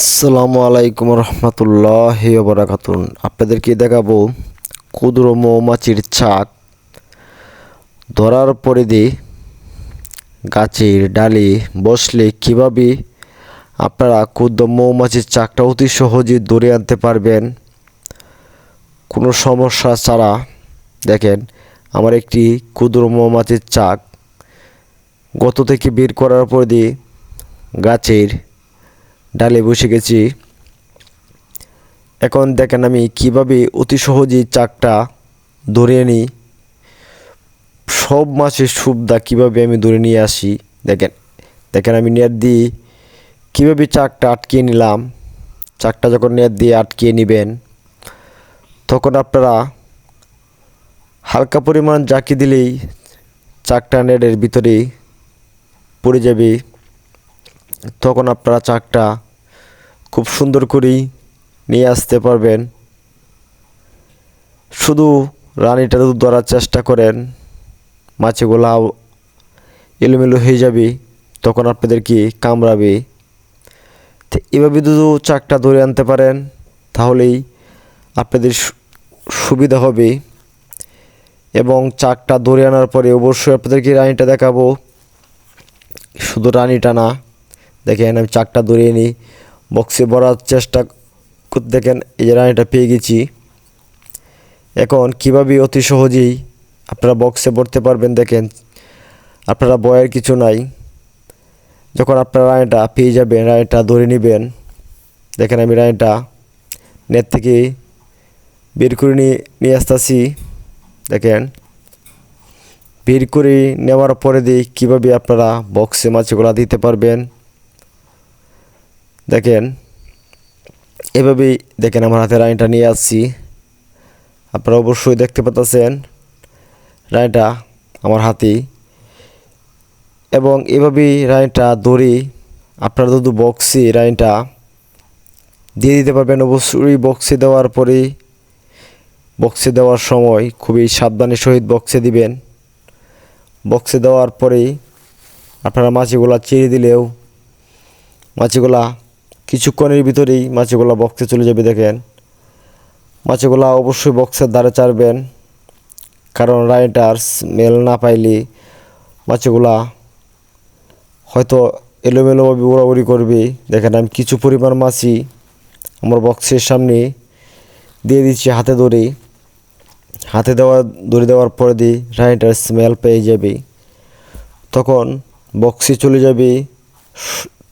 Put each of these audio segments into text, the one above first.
আসসালামু আলাইকুম রহমতুল্লাহ বরাকাতুন আপনাদেরকে দেখাবো ক্ষুদ্র মৌমাছির ছাক। ধরার পরিধি গাছের ডালে বসলে কীভাবে আপনারা ক্ষুদ্র মৌমাছির চাকটা অতি সহজে ধরে আনতে পারবেন? কোনো সমস্যা ছাড়া দেখেন, আমার একটি ক্ষুদ্র মৌমাছির চাক গত থেকে বের করার পর দিয়ে গাছের ডালে বসে গেছি। এখন দেখেন আমি কীভাবে অতি সহজেই চাকটা ধরে নিই সব মাছের সুবিধা কীভাবে আমি ধরে নিয়ে আসি, দেখেন। দেখেন আমি নেট দিয়ে কীভাবে চাকটা আটকিয়ে নিলাম। চাকটা যখন নেট দিয়ে আটকিয়ে নেবেন, তখন আপনারা হালকা পরিমাণ জাকি দিলেই চাকটা নেটের ভিতরে পড়ে যাবে। তখন আপনারা চাকটা খুব সুন্দর করেই নিয়ে আসতে পারবেন। শুধু রানিটা যদি ধরার চেষ্টা করেন মাছগুলা এলোমেলো হয়ে যাবে, তখন আপনাদেরকে কামড়াবে। তো এভাবে যদি চাকটা ধরে আনতে পারেন, তাহলেই আপনাদের সুবিধা হবে। এবং চাকটা ধরে আনার পরে অবশ্যই আপনাদেরকে রানিটা দেখাবো। শুধু রানিটা না দেখেন, আমি চাকটা ধরিয়ে নিই। বক্সে ভরার চেষ্টা করতে দেখেন, এই যে রানিটা পেয়ে গেছি। এখন কীভাবে অতি সহজেই আপনারা বক্সে ভরতে পারবেন দেখেন, আপনারা বয়ের কিছু নাই। যখন আপনারা রানিটা পেয়ে যাবেন, রানিটা ধরে নেবেন, দেখেন আমি রানিটা নেট থেকে বের করে নিয়ে আসতেছি। দেখেন, বের করে নেওয়ার পরে দিয়ে কীভাবে আপনারা বক্সে মাছগুলো দিতে পারবেন। দেখেন, এভাবেই দেখেন আমার হাতে রানিটা নিয়ে আসছি। আপনারা অবশ্যই দেখতে পাচ্ছেন, রানিটা আমার হাতেই। এবং এভাবেই রানিটা দড়ি আপনারা যদি বক্সে রানিটা দিয়ে দিতে পারবেন, অবশ্যই বক্সে দেওয়ার পরে বক্সে দেওয়ার সময় খুবই সাবধানের সহিত বক্সে দিবেন। বক্সে দেওয়ার পরেই আপনারা মাছিগুলা ছেড়ে দিলেও, মাছিগুলা কিছুক্ষণের ভিতরেই মাছিগুলা বক্সে চলে যাবে, দেখেন। মাছিগুলা অবশ্যই বক্সের ধারে চাড়বেন, কারণ রাইটার মেল না পাইলে মাছিগুলা হয়তো এলোমেলোভাবে উড়াউড়ি করবে। দেখেন, আমি কিছু পরিমাণ মাছি আমার বক্সের সামনে দিয়ে দিচ্ছি হাতে ধরে। হাতে দেওয়া দড়ি দেওয়ার পরে দিয়ে রাইটার স্মেল পেয়ে যাবে। তখন বক্সে চলে যাবে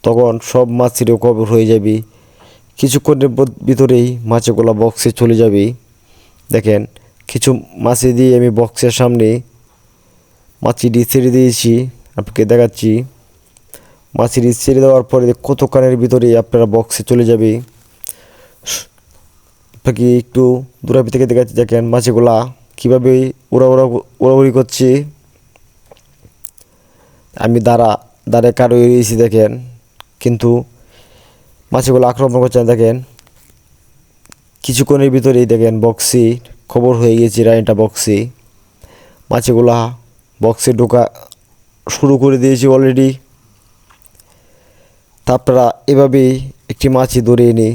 তখন সব মাছই রিকভার হয়ে যাবে। কিছুক্ষণের ভিতরেই মাছগুলো বক্সে চলে যাবে। দেখেন, কিছু মাছি দিয়ে আমি বক্সের সামনে মাছিটি ছেড়ে দিয়েছি, আপনাকে দেখাচ্ছি। মাছিটি ছেড়ে দেওয়ার পরে কতক্ষণের ভিতরেই আপনারা বক্সে চলে যাবে। আপনাকে একটু দূরাপি থেকে দেখাচ্ছি, দেখেন মাছিগুলা কীভাবে উড়া উড়া উড়াউড়ি করছে। আমি দাঁড়া দাঁড়ে কারও এড়িয়েছি দেখেন। কিন্তু মাছিগুলো আক্রমণ করছে দেখেন। কিছুক্ষণের ভিতরেই দেখেন বক্সি, খবর হয়ে গিয়েছে রানিটা বক্সি। মাছিগুলা বক্সে ঢোকা শুরু করে দিয়েছি অলরেডি তা এভাবেই একটি মাছি ধরে নিই